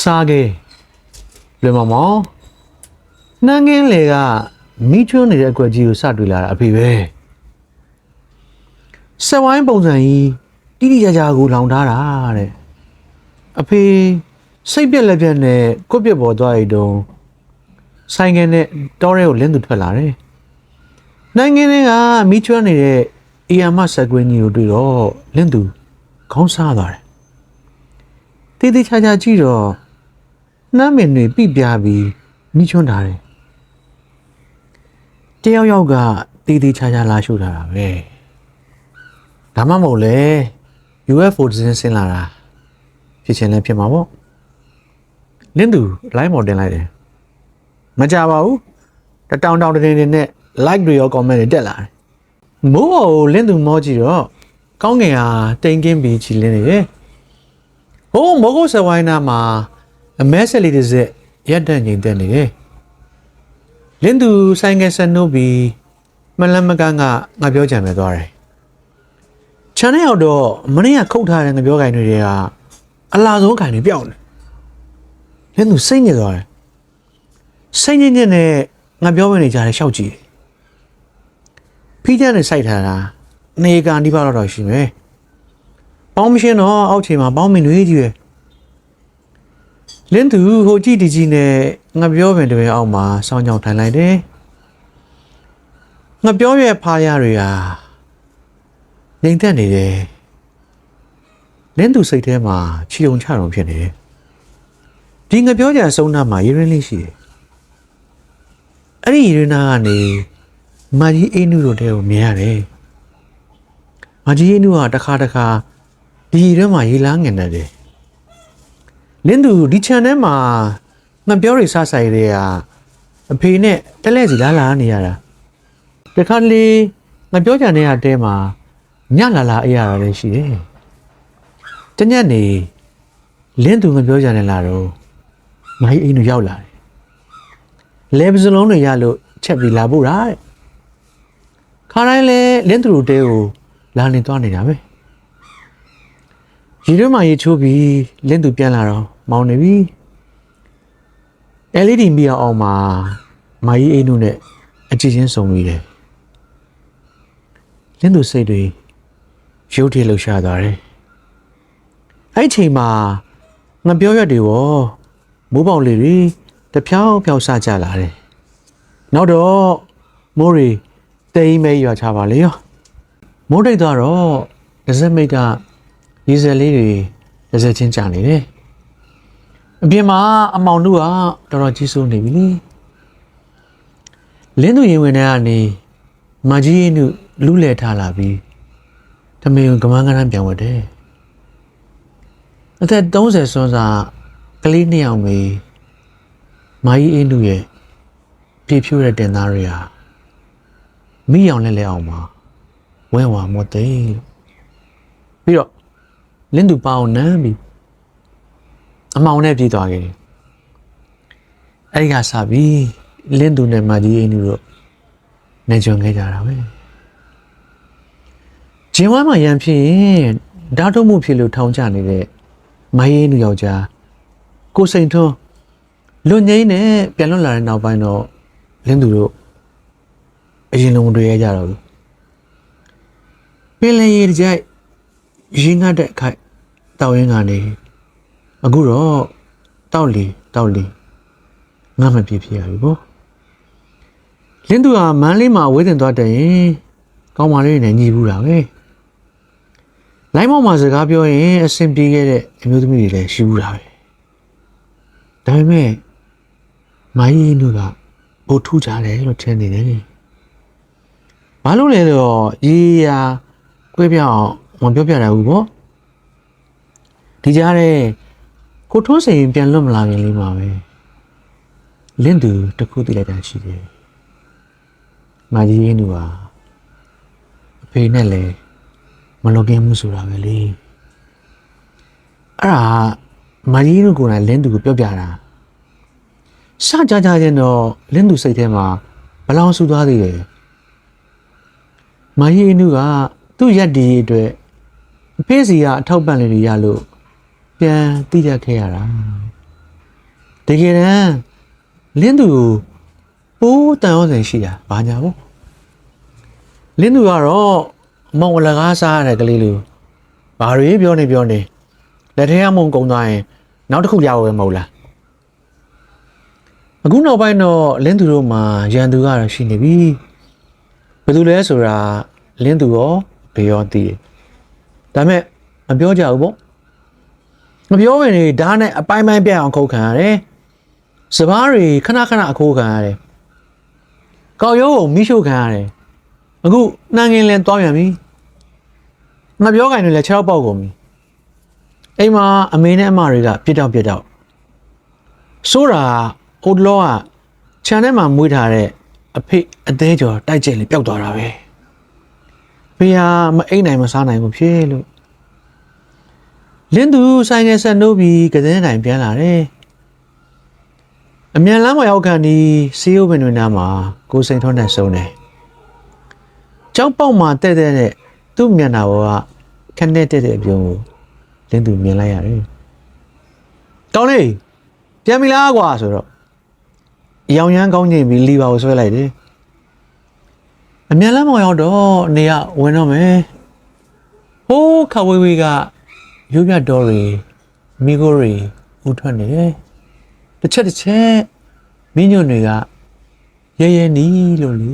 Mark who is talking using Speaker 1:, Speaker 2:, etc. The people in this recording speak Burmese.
Speaker 1: စားကေလွယ်မမောင်နှန်းငင်းလေကမိချွန်းနေတဲ့အကွက်ကြီးကိုစတွေ့လာတာအဖေပဲဆက်ဝိုင်းပုံစံကြီးတိတိကျကျကိုလောင်ထားတာတဲ့အဖေစိတ်ပြက်လက်ပြက်နဲ့ကွက်ပြက်ပေါ်သွားရတုံးဆိုင်ငယ်နဲ့တောရဲကိုလင်းသူထွက်လာတယ်နိုင်ငံတွေကမိချွန်းနေတဲ့အီယာမဆက်ကွင်းကြီးကိုတွေ့တော့လင်းသူခေါင်းစားသွားတယ်တေးသေးချာချာကြည့်တော့ နှမ်းမင်တွေပြပြပြီးမိချွန်းထားတယ်တယောက်ယောက်ကတေးသေးချာချာလာရှုထားတာပဲဒါမှမဟုတ်လေ UFO ဒဇင်းဆင်းလာတာဖြစ်ချင်လည်းဖြစ်မှာပေါ့လင်းသူ line မော်တင်လိုက်တယ်မကြပါဘူးတတောင်တောင်တင်းတင်းနဲ့ like တွေရော comment တွေတက်လာတယ်မိုးပေါ်ကိုလင်းသူမောကြည့်တော့ကောင်းငင်ဟာတိမ်ကင်းပြီးချီလင်းနေတယ်ဟိုမောကုတ်ဆဝိုင်းနာမှာ အမဲဆက်လေးတစ်စက်ရက်တန့်ငိမ်သက်နေတယ်။လင်းသူဆိုင်ငယ်ဆန်နိုးပြီးမလန်းမကန်းကငါပြောကြံပဲသွားတယ်။ခြံထဲရောက်တော့မနေ့ကခုတ်ထားတဲ့ငါပြောကိုင်တွေကအလာဆုံးခိုင်တွေပြောင်းတယ်။လင်းသူစိတ်ညစ်သွားတယ်။စိတ်ညစ်ညစ်နဲ့ငါပြောဝင်နေကြတယ်ရှောက်ကြည့်တယ်။ဖီးချမ်းနဲ့စိုက်ထားတာနေကန်ဒီပါတော့ရှိမယ်။ပေါင်းမရှင်းတော့အောက်ချိန်မှာပေါင်းမင်းတွေကြီးပဲ လင်းသူဟိုကြည့်ဒီကြည့်နဲ့ငါပြောပင်တပင်အောက်မှာစောင်းကြောင်ထိုင်လိုက်တယ်ငါပြောရဲ့ဖားရတွေဟာငိမ်သက်နေတယ်လင်းသူစိတ်ထဲမှာချီုံချတုံဖြစ်နေတယ်ဒီငါပြောကြအဆုံးနာမှာရင်းရင်းလေးရှိတယ်အဲ့ဒီရင်းနာကနေမာကြီးအိနုတို့တဲကိုမြင်ရတယ်မာကြီးအိနုကတစ်ခါတစ်ခါဒီထဲမှာရေလားငင်နေတယ် လင်းသူဒီ channel မှာငါပြောရစဆိုင်တွေကအဖေနဲ့တက်လက်စီလာလာနေရတာတခါလေငါပြောကြတဲ့တဲမှာညလာလာအေးရတာလည်းရှိတယ်တညက်နေလင်းသူငါပြောကြတဲ့လာတော့မိုင်းအိမ်ကိုရောက်လာတယ်လဲပစလုံးတွေရလို့ချက်ပြီးလာဖို့လားတဲ့ခါတိုင်းလဲလင်းသူတို့တဲကိုလာနေသွားနေတာပဲ ရီတွင်းမှာရေချိုးပြီးလင်းသူပြန်လာတော့မောင်းနေပြီ LED မီအောင်အောင်မှာမာကြီးအိမ်တို့နဲ့အကြည့်ချင်းစုံပြီးတယ်လင်းသူစိတ်တွေရုပ်ထည်လှူရှာသွားတယ်အဲ့ဒီအချိန်မှာငါပြောရက်တွေရောမိုးပေါက်လေးတွေတဖြောင်းဖြောင်းဆကြလာတယ်နောက်တော့မိုးရီတိမ်မဲရွာချပါလေရောမိုးတိတ်သွားတော့ဒဇက်မိတ်က ဒီဇယ်လေးတွေဒဇယ်ချင်းကြနေတယ်အပြင်မှာအမောင်တို့ကတော်တော်ကြီးစိုးနေပြီလင်းသူရင်ဝင်တဲ့ကနေမကြီးရင်တို့လူးလဲထားလာပြီးတမင်ကမန်းကန်းပြန်ဝတ်တယ်အသက်30စွန်းစားကလေးနှစ်ယောက်မေမကြီးအင်းတို့ရဲ့ပြေဖြိုးတဲ့တင်သားတွေဟာမိအောင်လဲလဲအောင်မှာဝဲဝါမော့သိန်းလို့ပြီးတော့ လင်းသူပါအောင်နမ်းပြီးအမောင်နဲ့ပြေးသွားခဲ့တယ်။အဲ့ဒီကစပြီးလင်းသူနဲ့မကြီးအင်းတို့နေကြုံခဲ့ကြတာပဲ။ဂျင်းဝမ်းမှာရန်ဖြစ်ရင်ဓာတ်ထုတ်မှုဖြစ်လို့ထောင်ချနေတဲ့မကြီးအင်းတို့ယောက်ျားကိုစိန်ထွန်းလွန်ငိမ့်နဲ့ပြန်လွတ်လာတဲ့နောက်ပိုင်းတော့လင်းသူတို့အရင်လုံးမတွေ့ရကြတော့ဘူး။ပင်လယ်ရေတစ်ကြိုက် ရင်းငတ်တဲ့အခိုက်တောက်ရင်းကနေအခုတော့တောက်လီတောက်လီငါမပြည့်ဖြစ်ရပြီပေါ့လင်းသူကမန်းလေးမှာဝေးတင်သွားတဲ့ရင်ကောင်းမလေးနဲ့ညီဘူးတာပဲလိုင်းမောင်မှာစကားပြောရင်အဆင်ပြေခဲ့တဲ့အမျိုးသမီးတွေလည်းရှိဘူးတာပဲဒါပေမဲ့မိုင်းရင်တို့ကဘို့ထူးကြတယ်လို့ထင်နေတယ်ဘာလို့လဲဆိုတော့ရေရာကွဲပြအောင် မပြောပြရဘူးပေါ့ဒီကြားထဲကိုထွန်းစိန်ပြန်လွတ်မလာခင်လေးမှာပဲလင့်သူတစ်ခုသိလိုက်တာရှိတယ်မာကြီးရင်းသူဟာအဖေနဲ့လည်းမလွန်ကင်းမှုဆိုတာပဲလေအဲ့ဒါမာကြီးတို့ကိုယ်တိုင်လင်းသူကိုပြောပြတာစကြကြချင်းတော့လင်းသူစိတ်ထဲမှာဘလောင်ဆူသွားသေးတယ်မာကြီးအင်းကသူ့ရက်ဒီအတွက် အဖေးစီကအထောက်ပံ့လေးတွေရလို့ပြန်တိရခဲ့ရတာတကယ်တမ်းလင်းသူကိုပိုးတန်အောင်စင်ရှိတာဘာညာပေါ့လင်းသူကတော့အမောင်ဝလကားစားရတဲ့ကလေးလူဘာတွေပြောနေပြောနေလက်ထဲအမုံကုံသွားရင်နောက်တစ်ခုရဖို့ပဲမဟုတ်လားအခုနောက်ပိုင်းတော့လင်းသူတို့မှာရန်သူကတော့ရှိနေပြီဘယ်သူလဲဆိုတာလင်းသူရောဘေရောသိတယ် ဒါပေမဲ့မပြောကြဘူးပေါ့မပြောဝင်နေဓာတ်နဲ့အပိုင်းပိုင်းပြတ်အောင်ခုတ်ခံရတယ်။စပားတွေခဏခဏအခိုးခံရတယ်။ကောက်ရိုးကိုမိရှို့ခံရတယ်။အခုနှမ်းငင်းလဲတွားပြန်ပြီ။ငါပြောကင်တွေလည်းခြေောက်ပေါက်ကုန်ပြီ။အိမ်မှာအမေနဲ့အမတွေကပြစ်တော့ပြစ်တော့ဆိုးတာဟိုတလောကခြံထဲမှာမွေးထားတဲ့အဖေအသေးကျော်တိုက်ကျက်လေးပျောက်သွားတာပဲ။ ဖေဟာမအိတ်နိုင်မစားနိုင်ဘူးဖြစ်လို့လင်းသူဆိုင်ငယ်ဆက်နှုတ်ပြီးကတဲ့တိုင်ပြန်လာတယ်။အမြန်လမ်းမရောက်ခါနီးစီးရုပ်ပင်တွေနားမှာကိုစိန်ထွန်းနဲ့စုံတယ်။ကျောင်းပေါက်မှာတဲ့တဲ့နဲ့သူ့မျက်နှာပေါ်ကခနဲ့တဲ့တဲ့အပြုံးကိုလင်းသူမြင်လိုက်ရတယ်။တောင်းလေးပြန်ပြီလားကွာဆိုတော့အယောင်ရမ်းကောင်းချိန်ပြီးလီပါကိုဆွဲလိုက်တယ်။ အမြန်လမ်းမရောက်တော့နေရဝင်တော့မယ်။ဟိုးခဝေးဝေးကရုပ်ရတော်တွေမိခိုးတွေဥထွက်နေတယ်တစ်ချက်တစ်ချက်မင်းညွန့်တွေကရဲရဲနီးလို့လေ